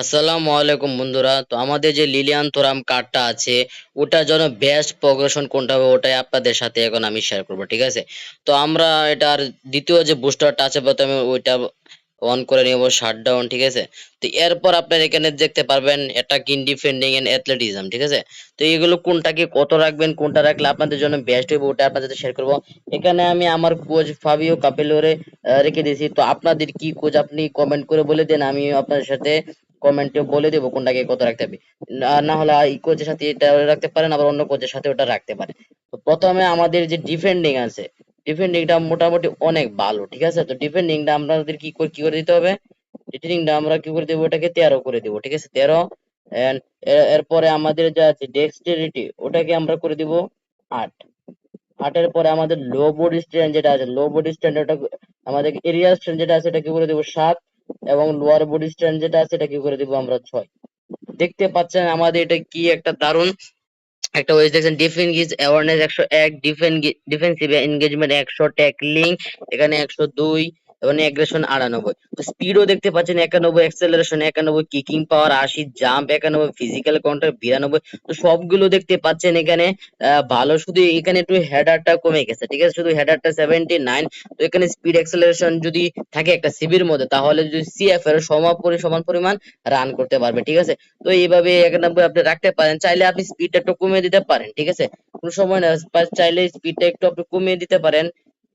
আসসালামু আলাইকুম বন্ধুরা। তো আমাদের যে লিলিয়ান থোরাম কার্ডটা আছে, ওটার জন্য বেস্ট প্রোগ্রেশন কোনটা হবে ওটাই আপনাদের সাথে এখন আমি শেয়ার করব, ঠিক আছে? তো আমরা এটার দ্বিতীয় যে বুস্টারটা আছে, প্রথমে ওইটা অন করে নিব শাটডাউন ঠিক আছে? তো এরপর আপনার এখানে দেখতে পারবেন অ্যাটাকিং ডিফেন্ডিং এন্ড অ্যাথলেটিজম ঠিক আছে? তো এগুলো কোনটাকে কত রাখবেন, কোনটা রাখলে আপনাদের জন্য বেস্ট হবে, ওটা আপনাদের সাথে শেয়ার করব। এখানে আমি আমার কোচ ফাবিও কাপেলোরে রেখে দিয়েছি। তো আপনাদের কি কোচ আপনি কমেন্ট করে বলে দেন, আমি আপনাদের সাথে কমেন্টে বলে দেবো কোনটাকে কত রাখতে হবে। না হলে এই কোচের সাথে এটা রাখতে পারেন আবার অন্য কোচের সাথে ওটা রাখতে পারেন তো প্রথমে আমাদের যে ডিফেন্ডিং আছে ডিফেন্ডিংটা মোটামুটি অনেক ভালো, ঠিক আছে? তো ডিফেন্ডিংটা আমাদের কি করে কি করে দিতে হবে? ডিফেন্ডিংটা আমরা কি করে দেবো? ওটাকে তেরো করে দেবো, ঠিক আছে? তেরো এন্ড এরপরে আমাদের যা আছে ডেক্সটেরিটি ওটাকে আমরা করে দিব আট। আটের পরে আমাদের লো বডি স্ট্রেন্থ যেটা আছে লো বডি স্ট্রেন্থ ওটা আমাদের এরিয়া স্ট্রেন্থ যেটা আছে এটা কি করে দেবো সাত। এবং লোয়ার বডি স্ট্যান্ড যেটা আছে এটা কি করে দিব আমরা ছয়। দেখতে পাচ্ছেন আমাদের এটা কি একটা দারুণ একটা ওয়েজ দেখছেন ডিফেন্স অ্যাওয়ারনেস একশো এক ডিফেন্স ডিফেন্সিভ এনগেজমেন্ট একশো ট্যাকলিং এখানে একশো দুই এবং অ্যাগ্রেশন আটানব্বই। তো স্পিডও দেখতে পাচ্ছেন একানব্বই অ্যাক্সেলারেশন একানব্বই কিকিং পাওয়ার আশি জাম্প একানব্বই ফিজিক্যাল কাউন্টার বিরানব্বই। তো সবগুলো দেখতে পাচ্ছেন এখানে ভালো। শুধু এখানে একটু হেডারটা কমে গেছে, ঠিক আছে? শুধু হেডারটা সেভেন্টি নাইন তো এখানে স্পিড অ্যাক্সেলারেশন যদি থাকে একটা সিবির মধ্যে, তাহলে যদি সিএফ এর সমাপরি সমান পরিমাণ রান করতে পারবে, ঠিক আছে? তো এইভাবে একানব্বই আপনি রাখতে পারেন। চাইলে আপনি স্পিডটা একটু কমিয়ে দিতে পারেন, ঠিক আছে? কোনো সময় না, চাইলে স্পিডটা একটু আপনি কমিয়ে দিতে পারেন।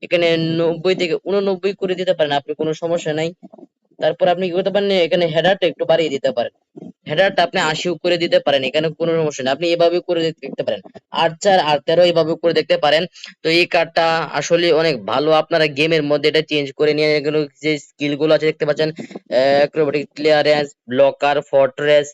এখানে নব্বই থেকে উননব্বই করে দিতে পারেন, আপনি কোনো সমস্যা নাই। তারপর আপনি কি করতে পারেন, এখানে হেডারটা একটু বাড়িয়ে দিতে পারেন। হেডারটা আপনি আশিও করে দিতে পারেন, এখানে কোনো সমস্যা নেই। আপনি এভাবে করে দেখতে পারেন। আট চার, আর তেরো এভাবে করে দেখতে পারেন। তো এই কার্ডটা আসলে অনেক ভালো। আপনারা গেমের মধ্যে এটা চেঞ্জ করে নিয়ে এগুলো যে স্কিলগুলো আছে দেখতে পাচ্ছেন clearance blocker fortress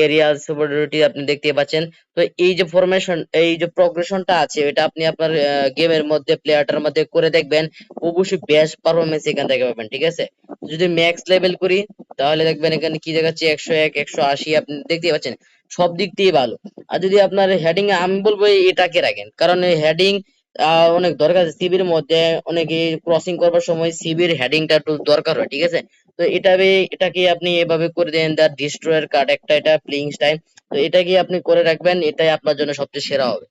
area superiority আপনি দেখতে পাচ্ছেন। তো এই যে ফরমেশন এই যে প্রগ্রেশনটা আছে, এটা আপনি আপনার গেমের মধ্যে প্লেয়ারটার মধ্যে করে দেখবেন। অবশ্যই বেস্ট পারফরমেন্স এখান থেকে পাবেন, ঠিক আছে? যদি ম্যাক্স লেভেল করি, তাহলে দেখবেন এখানে কি দেখাচ্ছে, একশো এক, একশো আশি, আপনি দেখতে পাচ্ছেন? সব দিক দিয়ে ভালো। আর যদি আপনার হেডিং আমি বলব এটাকে রাখেন। কারণ হেডিং অনেক দরকার সিবির মধ্যে অনেকে ক্রসিং করবার সময় সিবির হেডিংটা একটু দরকার হয়, ঠিক আছে? তো এটা কি আপনি এভাবে করে দেন দ্য ডিস্ট্রয়ার কার্ড একটা এটা প্লেইং টাইম তো এটা কি আপনি করে রাখবেন, এটাই আপনার জন্য সবচেয়ে সেরা হবে।